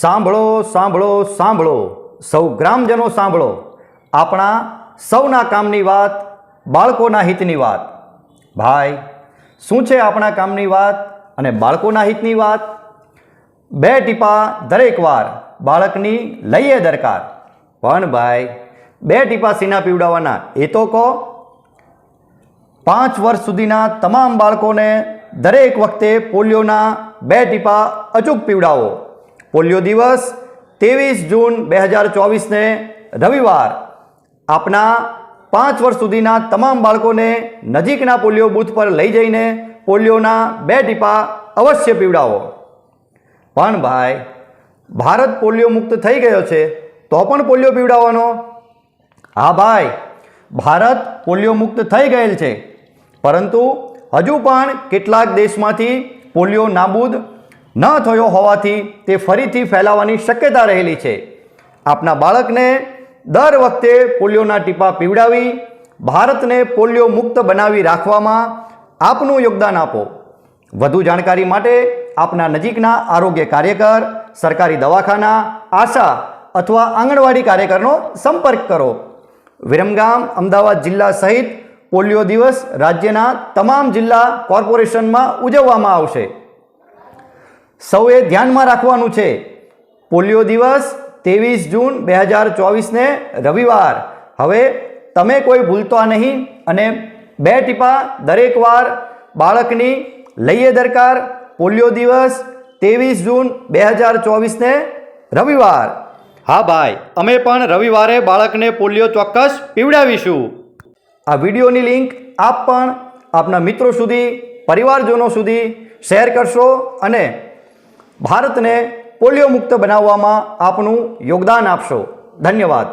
સાંભળો સાંભળો સાંભળો. સૌ ગ્રામજનો સાંભળો. આપણા સૌના કામની વાત, બાળકોના હિતની વાત. ભાઈ, શું છે આપણા કામની વાત અને બાળકોના હિતની વાત? બે ટીપા દરેક વાર બાળકની લઈએ દરકાર. પણ ભાઈ, બે ટીપા સીના પીવડાવવાના. એ તો કહો. પાંચ વર્ષ સુધીના તમામ બાળકોને દરેક વખતે પોલિયોના બે ટીપા અચૂક પીવડાવો. પોલિયો દિવસ ત્રેવીસ જૂન બે હજાર ચોવીસને રવિવાર. આપના પાંચ વર્ષ સુધીના તમામ બાળકોને નજીકના પોલિયો બૂથ પર લઈ જઈને પોલિયોના બે ટીપા અવશ્ય પીવડાવો. પણ ભાઈ, ભારત પોલિયો મુક્ત થઈ ગયો છે, તો પણ પોલિયો પીવડાવવાનો? હા ભાઈ, ભારત પોલિયો મુક્ત થઈ ગયેલ છે. પરંતુ હજુ પણ કેટલાક દેશમાંથી પોલિયો નાબૂદ ન થયો હોવાથી તે ફરીથી ફેલાવાની શક્યતા રહેલી છે. આપના બાળકને દર વખતે પોલિયોના ટીપા પીવડાવી, ભારતને પોલિયો મુક્ત બનાવી રાખવામાં આપનું યોગદાન આપો. વધુ જાણકારી માટે આપના નજીકના આરોગ્ય કાર્યકર, સરકારી દવાખાના, આશા અથવા આંગણવાડી કાર્યકરનો સંપર્ક કરો. વિરમગામ, અમદાવાદ જિલ્લા સહિત પોલિયો દિવસ રાજ્યના તમામ જિલ્લા કોર્પોરેશનમાં ઉજવવામાં આવશે. સૌએ ધ્યાનમાં રાખવાનું છે. પોલિયો દિવસ ત્રેવીસ જૂન બે હજાર ચોવીસને રવિવાર. હવે તમે કોઈ ભૂલતા નહીં અને બે ટીપા દરેક વાર બાળકની લઈએ દરકાર પોલિયો દિવસ ત્રેવીસ જૂન બે હજાર ચોવીસને રવિવાર. હા ભાઈ, અમે પણ રવિવારે બાળકને પોલિયો ચોક્કસ પીવડાવીશું. આ વિડીયોની લિંક આપ પણ આપના મિત્રો સુધી, પરિવારજનો સુધી શેર કરશો અને ભારતને પોલિયો મુક્ત બનાવવામાં આપનું યોગદાન આપશો. ધન્યવાદ.